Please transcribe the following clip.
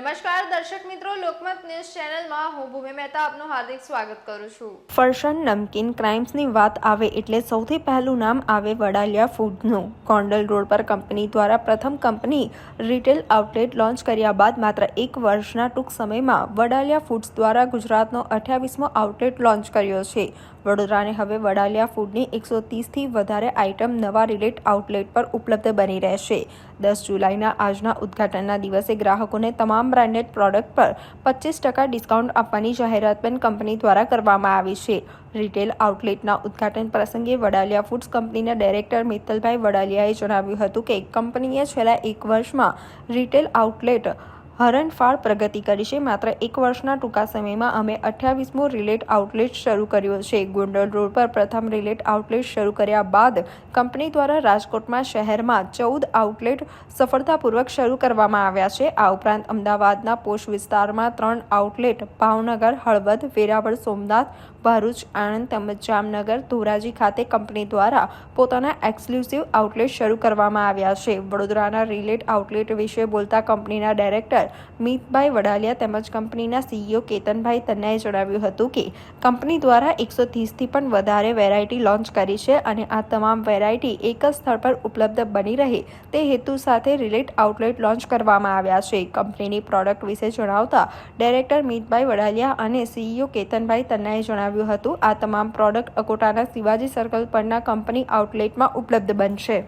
નમસ્કાર, દર્શક મિત્રો, લોકમત ન્યૂઝ ચેનલમાં હું ભૂમિ મહેતા આપનું હાર્દિક સ્વાગત કરું છું. ફરસાણ નમકીન ક્રાઇમ્સની વાત આવે એટલે સૌથી પહેલું નામ આવે વડાલિયા ફૂડનું. કોન્ડલ રોડ પર કંપની દ્વારા પ્રથમ કંપની રિટેલ આઉટલેટ લોન્ચ કર્યા બાદ માત્ર એક વર્ષના ટૂંક સમયમાં વડાલિયા ફૂડ્સ દ્વારા ગુજરાતનો અઠ્યાવીસમો આઉટલેટ લોન્ચ કર્યો છે. વડોદરાને હવે વડાલિયા ફૂડની એકસો ત્રીસથી વધારે આઇટમ નવા રિલેટ આઉટલેટ પર ઉપલબ્ધ બની રહેશે. દસ જુલાઈના આજના ઉદ્ઘાટનના દિવસે ગ્રાહકોને તમામ બ્રાન્ડેડ પ્રોડક્ટ પર પચીસ ટકા ડિસ્કાઉન્ટ આપવાની જાહેરાત પણ કંપની દ્વારા કરવામાં આવી છે. રિટેલ આઉટલેટના ઉદ્ઘાટન પ્રસંગે વડાલિયા ફૂડ્સ કંપનીના ડાયરેક્ટર મિત્તલભાઈ વડાલિયાએ જણાવ્યું હતું કે કંપનીએ છેલ્લા એક વર્ષમાં રિટેલ આઉટલેટ હરણફાળ પ્રગતિ કરી છે. માત્ર એક વર્ષના ટૂંકા સમયમાં અમે અઠ્યાવીસમો રિલેટ આઉટલેટ શરૂ કર્યો છે. ગોંડલ રોડ પર પ્રથમ રિલેટ આઉટલેટ શરૂ કર્યા બાદ કંપની દ્વારા રાજકોટમાં શહેરમાં ચૌદ આઉટલેટ સફળતાપૂર્વક શરૂ કરવામાં આવ્યા છે. આ ઉપરાંત અમદાવાદના પોષ વિસ્તારમાં ત્રણ આઉટલેટ, ભાવનગર, હળવદ, વેરાવળ, સોમનાથ, ભરૂચ, આણંદ તેમજ જામનગર, ધોરાજી ખાતે કંપની દ્વારા પોતાના એક્સક્લુસિવ આઉટલેટ શરૂ કરવામાં આવ્યા છે. વડોદરાના રિલેટ આઉટલેટ વિશે બોલતા કંપનીના ડાયરેક્ટર મિતભાઈ વડાલિયા તેમજ કંપનીના સીઈઓ કેતનભાઈ તન્નાએ જણાવ્યું હતું કે, કંપની દ્વારા એકસો ત્રીસથી પણ વધારે વેરાયટી લોન્ચ કરી છે અને આ તમામ વેરાયટી એક જ સ્થળ પર ઉપલબ્ધ બની રહે તે હેતુ સાથે રિલેટ આઉટલેટ લોન્ચ કરવામાં આવ્યા છે. કંપનીની પ્રોડક્ટ વિશે જણાવતા ડાયરેક્ટર મિતભાઈ વડાલિયા અને સીઈઓ કેતનભાઈ તન્નાએ જણાવ્યું હતું, આ તમામ પ્રોડક્ટ અકોટાના શિવાજી સર્કલ પરના કંપની આઉટલેટમાં ઉપલબ્ધ બનશે.